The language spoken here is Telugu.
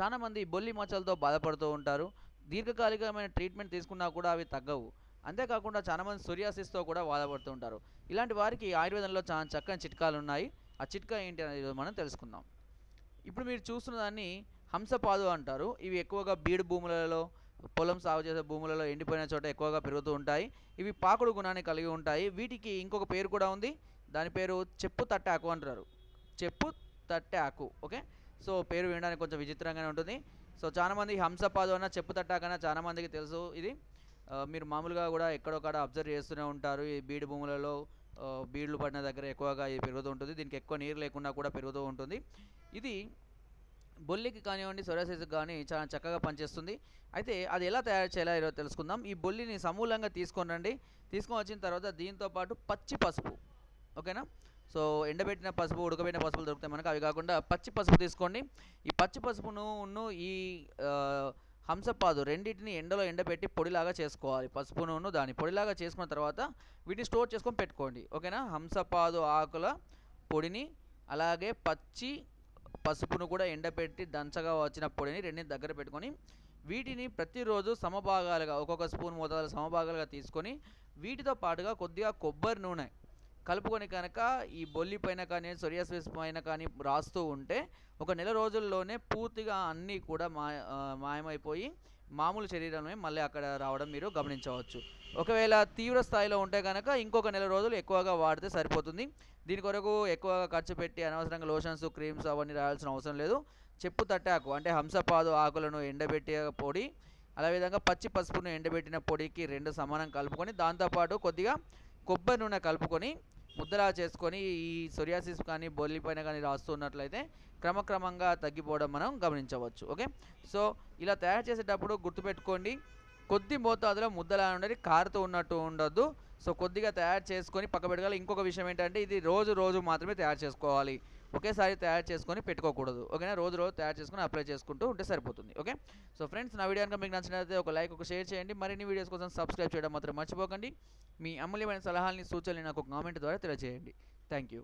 చాలా మంది బొల్లి మచ్చలతో బాధపడుతూ ఉంటారు. దీర్ఘకాలికమైన ట్రీట్మెంట్ తీసుకున్నా కూడా అవి తగ్గవు. అంతేకాకుండా చాలామంది సూర్యాసిస్తో సొరియాసిస్తో కూడా బాధపడుతూ ఉంటారు. ఇలాంటి వారికి ఆయుర్వేదంలో చాలా చక్కని చిట్కాలు ఉన్నాయి ఆ చిట్కా ఏంటి అనేది మనం తెలుసుకుందాం. ఇప్పుడు మీరు చూస్తున్న దాన్ని హంసపాదు అంటారు. ఇవి ఎక్కువగా బీడు భూములలో పొలం సాగు చేసే భూములలో ఎండిపోయిన చోట ఎక్కువగా పెరుగుతూ ఉంటాయి. ఇవి పాకుడు గుణాన్ని కలిగి ఉంటాయి. వీటికి ఇంకొక పేరు కూడా ఉంది. దాని పేరు చెప్పు తట్టె ఆకు అంటారు. చెప్పు తట్టె ఆకు. ఓకే? సో పేరు వినడానికి కొంచెం విచిత్రంగానే ఉంటుంది. సో చాలామంది హంసపాదు అన్న చెప్పు తట్టాకన్నా చాలామందికి తెలుసు ఇది. మీరు మామూలుగా కూడా ఎక్కడొక్కడ అబ్జర్వ్ చేస్తూనే ఉంటారు. ఈ బీడు భూములలో బీడ్లు పడిన దగ్గర ఎక్కువగా ఇది పెరుగుతూ ఉంటుంది. దీనికి ఎక్కువ నీరు లేకుండా కూడా పెరుగుతూ ఉంటుంది. ఇది బొల్లికి కానివ్వండి సొరాసిస్కి కానీ చాలా చక్కగా పనిచేస్తుంది. అయితే అది ఎలా తయారు చేయాలో ఈరోజు తెలుసుకుందాం. ఈ బొల్లిని సమూలంగా తీసుకొని రండి. తీసుకొని వచ్చిన తర్వాత దీంతో పాటు పచ్చి పసుపు. ఓకేనా? సో ఎండబెట్టిన పసుపు ఉడకబెట్టిన పసుపులు దొరుకుతాయి మనకు. అవి కాకుండా పచ్చి పసుపు తీసుకోండి. ఈ పచ్చి పసుపును ఈ హంసపాదు రెండింటిని ఎండలో ఎండబెట్టి పొడిలాగా చేసుకోవాలి. పసుపును దాన్ని పొడిలాగా చేసుకున్న తర్వాత వీటిని స్టోర్ చేసుకొని పెట్టుకోండి. ఓకేనా? హంసపాదు ఆకుల పొడిని అలాగే పచ్చి పసుపును కూడా ఎండబెట్టి దంచగా వచ్చిన పొడిని రెండింటి దగ్గర పెట్టుకొని వీటిని ప్రతిరోజు సమభాగాలుగా ఒక్కొక్క స్పూన్ మోతాదాలు సమభాగాలుగా తీసుకొని వీటితో పాటుగా కొద్దిగా కొబ్బరి నూనె కలుపుకొని కనుక ఈ బొల్లి పైన కానీ సొరియాసిస్ పైన కానీ రాస్తూ ఉంటే ఒక నెల రోజుల్లోనే పూర్తిగా అన్నీ కూడా మా మాయమైపోయి మామూలు శరీరమే మళ్ళీ అక్కడ రావడం మీరు గమనించవచ్చు. ఒకవేళ తీవ్ర స్థాయిలో ఉంటే కనుక ఇంకొక నెల రోజులు ఎక్కువగా వాడితే సరిపోతుంది. దీని కొరకు ఎక్కువగా ఖర్చు పెట్టి అనవసరంగా లోషన్స్ క్రీమ్స్ అవన్నీ రాయాల్సిన అవసరం లేదు. చెప్పు తట్టాకు అంటే హంసపాదు ఆకులను ఎండబెట్టే పొడి అదేవిధంగా పచ్చి పసుపును ఎండబెట్టిన పొడికి రెండు సమానం కలుపుకొని దాంతోపాటు కొద్దిగా కొబ్బరి నూనె కలుపుకొని ముద్దలా చేసుకొని ఈ సొరియాసిస్ కానీ బొల్లి పైన కానీ రాస్తున్నట్లయితే క్రమక్రమంగా తగ్గిపోవడం మనం గమనించవచ్చు. ఓకే? సో ఇలా తయారు చేసేటప్పుడు గుర్తుపెట్టుకోండి కొద్ది మోతాదులో ముద్దలా ఉండేది కారుతూ ఉన్నట్టు ఉండొద్దు. సో కొద్దిగా తయారు చేసుకొని పక్క పెట్టుకోవాలి ఇంకొక విషయం ఏంటంటే ఇది రోజు రోజు మాత్రమే తయారు చేసుకోవాలి. ఒకేసారి తయారు చేసుకొని పెట్టుకోకూడదు. ఓకేనా? రోజు రోజు తయారు చేసుకొని అప్లై చేసుకుంటూ ఉంటే సరిపోతుంది. ఓకే? సో ఫ్రెండ్స్ నా వీడియో కనుక మీకు నచ్చినట్లయితే ఒక లైక్ ఒక షేర్ చేయండి. మరిన్ని వీడియోస్ కోసం సబ్స్క్రైబ్ చేయడం మాత్రం మర్చిపోకండి. మీ అమూల్యమైన సలహాలని సూచనలు నాకు ఒక కామెంట్ ద్వారా తెలియజేయండి. Thank you